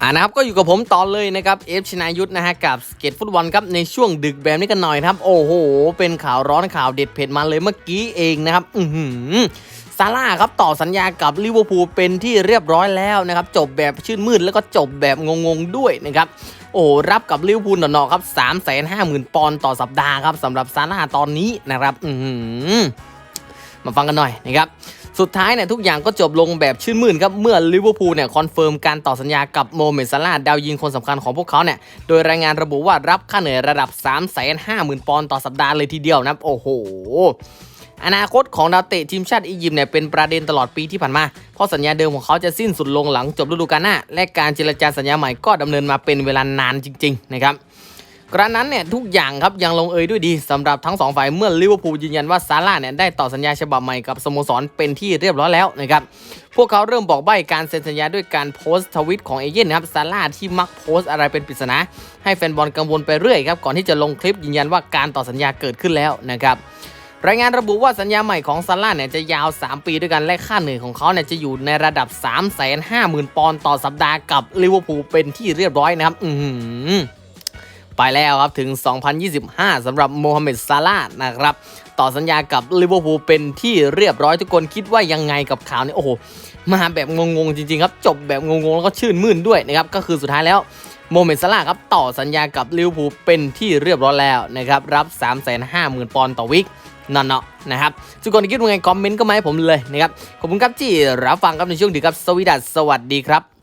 อ่านะครับก็อยู่กับผมต่อเลยนะครับเอฟชนายุทธนะฮะกับสเก็ตฟุตบอลครับในช่วงดึกแบบนี้กันหน่อยครับ โอ้โห เป็นข่าวร้อนข่าวเด็ดเผ็ดมาเลยเมื่อกี้เองนะครับ อือหือซาร่าครับต่อสัญญากับลิเวอร์พูลเป็นที่เรียบร้อยแล้วนะครับ จบแบบชื่นมืดแล้วก็จบแบบงงๆด้วยนะครับ โอ้รับกับลิเวอร์พูลหนอๆครับสามแสนห้าหมื่นปอนด์ต่อสัปดาห์ครับสำหรับซาร่าตอนนี้นะครับ อือหือมาฟังกันหน่อยนะครับ สุดท้ายเนี่ยทุกอย่างก็จบลงแบบชื่นมื่นครับเมื่อลิเวอร์พูลเนี่ยคอนเฟิร์มการต่อสัญญากับโมเมดซาลาดาวยิงคนสำคัญของพวกเขาเนี่ยโดยรายงานระบุว่ารับค่าเหนื่อยระดับ 3 5 0 0 0 0ปอนด์ต่อสัปดาห์เลยทีเดียวนะโอ้โหอนาคตของดาวเตะทีมชาติอียิปต์เนี่ยเป็นประเด็นตลอดปีที่ผ่านมา เพราะสัญญาเดิมของเขาจะสิ้นสุดลงหลังจบฤดูกาลหน้า และการเจรจาสัญญาใหม่ก็ดำเนินมาเป็นเวลานานจริงๆนะครับ กระนั้นเนี่ยทุกอย่างครับยังลงเอยด้วยดีสำหรับทั้งสองฝ่ายเมื่อลิเวอร์พูลยืนยันว่าซาร่าเนี่ยได้ต่อสัญญาฉบับใหม่กับสโมสรเป็นที่เรียบร้อยแล้วนะครับพวกเขาเริ่มบอกใบ้การเซ็นสัญญาด้วยการโพสต์ทวิตของเอเย่นนะครับซาร่าที่มักโพสต์อะไรเป็นปริศนาให้แฟนบอลกังวลไปเรื่อยครับก่อนที่จะลงคลิปยืนยันว่าการต่อสัญญาเกิดขึ้นแล้วนะครับรายงานระบุว่าสัญญาใหม่ของซาร่าเนี่ยจะยาว 3 ปีด้วยกันและค่าเหนื่อยของเขาเนี่ยจะอยู่ในระดับ 3 5 0 0 0 0ปอนด์ต่อสัปดาห์กับลิเวอร์พูลเป็นที่เรียบร้อยนะครับ อื ไปแล้วครับถึง 2025สำหรับโมฮัมเหม็ดซาลาห์นะครับ ต่อสัญญากับลิเวอร์พูลเป็นที่เรียบร้อยทุกคนคิดว่ายังไงกับข่าวนี้โอ้โหมาแบบงงๆจริงๆครับ จบแบบงงๆแล้วก็ชื่นมื่นด้วยนะครับก็คือสุดท้ายแล้วโมฮัมเหม็ดซาลาห์ครับต่อสัญญากับลิเวอร์พูลเป็นที่เรียบร้อยแล้วนะครับรับ 350,000 ปอนด์ต่อวิกนั่นเนาะนะครับทุกคนคิดว่าไงคอมเมนต์ก็มาให้ผมเลยนะครับขอบคุณครับที่รับฟังครับในช่วงดึกครับสวีดัสสวัสดีครับ